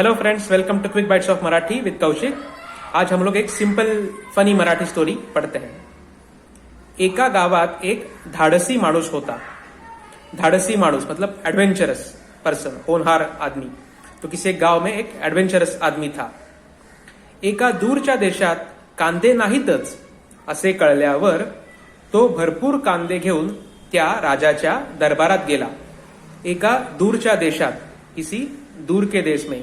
Hello friends welcome to quick bites of Marathi with Kaushik आज हम लोग एक सिंपल फनी मराठी स्टोरी पढ़ते हैं। एका गावात एक धाडसी माणूस होता। धाडसी माणूस मतलब एडवेंचरस पर्सन होनहार आदमी। तो किसी एक गाव में एक एडवेंचरस आदमी था। एका दूरच्या देशात कांदे नाहीतच असे कळल्यावर तो भरपूर कांदे घेऊन त्या राजाच्या दरबारात गेला। एका दूरच्या देशात किसी दूर के देश में।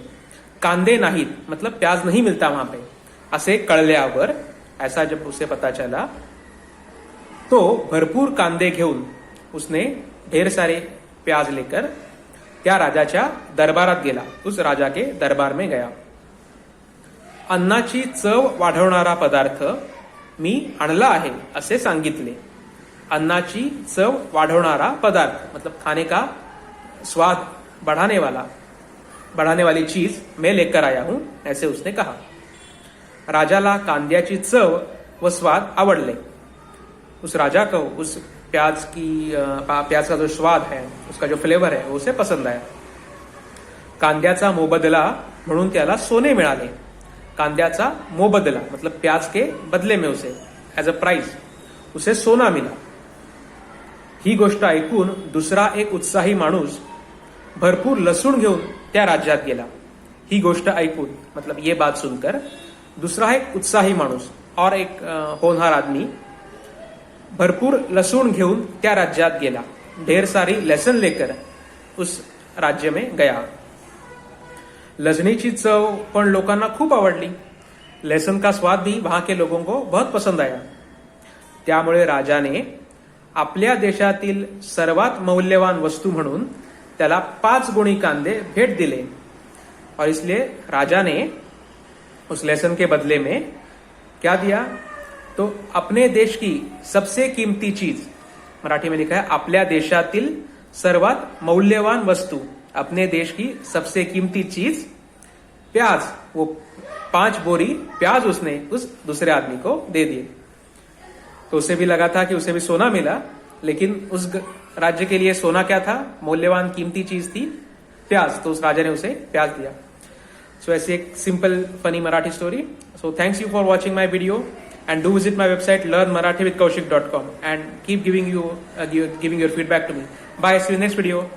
कांदे नाहीत मतलब प्याज नहीं मिलता वहां पे। असे कळल्यावर ऐसा जब उसे पता चला तो भरपूर कांदे घेऊन उसने ढेर सारे प्याज लेकर त्या राजाच्या दरबारात गेला. उस राजा के दरबार में गया। अन्नाची चव वाढवणारा पदार्थ मी आणला आहे असे सांगितले. अन्नाची चव वाढवणारा पदार्थ मतलब खाने का स्वाद बढ़ाने वाला बढ़ाने वाली चीज मैं लेकर आया हूं ऐसे उसने कहा। राजाला कांद्याची चव व स्वाद आवडले। उस राजा को उस प्याज की प्याज का जो स्वाद है उसका जो फ्लेवर है वो उसे पसंद आया। कांद्याचा मोबदला म्हणून त्याला सोने मिळाले। कांद्याचा मोबदला मतलब प्याज के बदले में उसे एज अ प्राइज उसे सोना मिला। ही गोष्ट ऐकून दुसरा एक उत्साही माणूस भरपूर लसूण घेऊन त्या राज्यात गेला. ही गोष्ट ऐकून मतलब ये बात सुनकर दुसरा एक उत्साही माणूस और एक होणार होनहार आदमी भरपूर लसूण घेऊन त्या राज्यात गेला. ढेर सारी लेसन लेकर उस राज्य में गया. लजनीची चव पण लोकांना खूप आवडली. लेसन का स्वाद भी वहां के लोगों को बहुत पसंद आया. त्यामुळे राजाने आपल्या देशातील सर्वात मौल्यवान वस्तू म्हणून त्याला पाच गुणी कांदे भेट दिले. और इसलिए राजा ने उस लेसन के बदले में क्या दिया? तो अपने देश की सबसे कीमती चीज़, मराठी में लिखा है, आपल्या देशातील सर्वात मौल्यवान वस्तु. अपने देश की सबसे कीमती चीज़, प्याज. वो पाँच बोरी प्याज उसने उस दूसरे आदमी को दे दिए. तो उसे भी लगा था कि उसे भी सोना मिला. लेकिन उस राज्य के लिए सोना क्या था? मूल्यवान कीमती चीज़ थी, प्याज। तो उस राजा ने उसे प्याज दिया। सो ऐसी एक simple funny Marathi story so thanks you for watching my video and do visit my website learn Marathi with Kaushik dot com and keep giving you giving your feedback to me bye next video